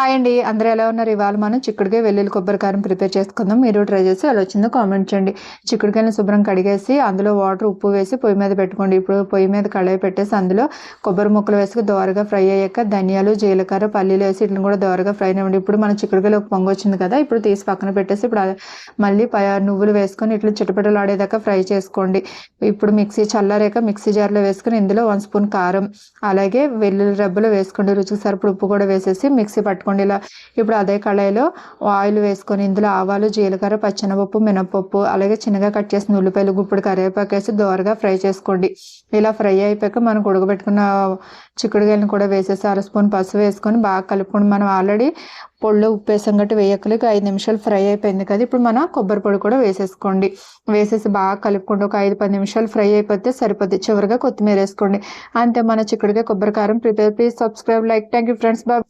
Hi అండి. అందరూ ఎలా ఉన్నారు? ఇవాళ మనం చిక్కుడుకాయ వెల్లుల్లి కొబ్బరి కారం ప్రిపేర్ చేసుకుందాం. మీరు ట్రై చేసి ఎలా వచ్చిందో కామెంట్ చేయండి. చిక్కుడుకాయలను శుభ్రం కడిగేసి అందులో వాటర్ ఉప్పు వేసి పొయ్యి మీద పెట్టుకోండి. ఇప్పుడు పొయ్యి మీద కళాయి పెట్టేసి అందులో కొబ్బరి ముక్కలు వేసుకు దోరగా ఫ్రై అయ్యాక ధనియాలు జీలకర్ర పల్లీలు వేసి ఇట్లని కూడా దోరగా ఫ్రై అవ్వండి. ఇప్పుడు మన చిక్కుడుకాయలు ఒక పొంగు వచ్చింది కదా ఇప్పుడు తీసి పక్కన పెట్టేసి ఇప్పుడు మళ్ళీ ప- నువ్వులు వేసుకొని ఇట్లా చిటపటలు ఆడేదాకా ఫ్రై చేసుకోండి. ఇప్పుడు మిక్సీ చల్లారాక మిక్సీ జార్లో వేసుకొని ఇందులో వన్ స్పూన్ కారం అలాగే వెల్లుల్లి రబ్బలు వేసుకోండి. రుచికి సరిపడు ఉప్పు కూడా వేసేసి మిక్సీ పట్టుకోండి ఇలా ఇప్పుడు అదే కళాయిలో ఆయిల్ వేసుకొని ఇందులో ఆవాలు జీలకర్ర పచ్చనపప్పు మినపప్పు అలాగే చిన్నగా కట్ చేసిన ఉల్లిపాయలు గుప్పుడు కరివేపాకు వేసి దోరగా ఫ్రై చేసుకోండి. ఇలా ఫ్రై అయిపోయాక మనం ఉడకబెట్టుకున్న చిక్కుడుగాయలను కూడా వేసేసి అర స్పూన్ పసుపు వేసుకొని బాగా కలుపుకొని మనం ఆల్రెడీ పొడిలో ఉప్పు వేసాం గట్టి వేయక్కలకి ఐదు నిమిషాలు ఫ్రై అయిపోయింది కదా ఇప్పుడు మనం కొబ్బరి పొడి కూడా వేసేసుకోండి. వేసేసి బాగా కలుపుకోండి ఒక ఐదు పది నిమిషాలు ఫ్రై అయిపోతే సరిపోద్ది. చివరిగా కొత్తిమీర వేసుకోండి. అంతే మన చిక్కుడుకాయ కొబ్బరి కారం prepare please subscribe like. Thank you friends. Babu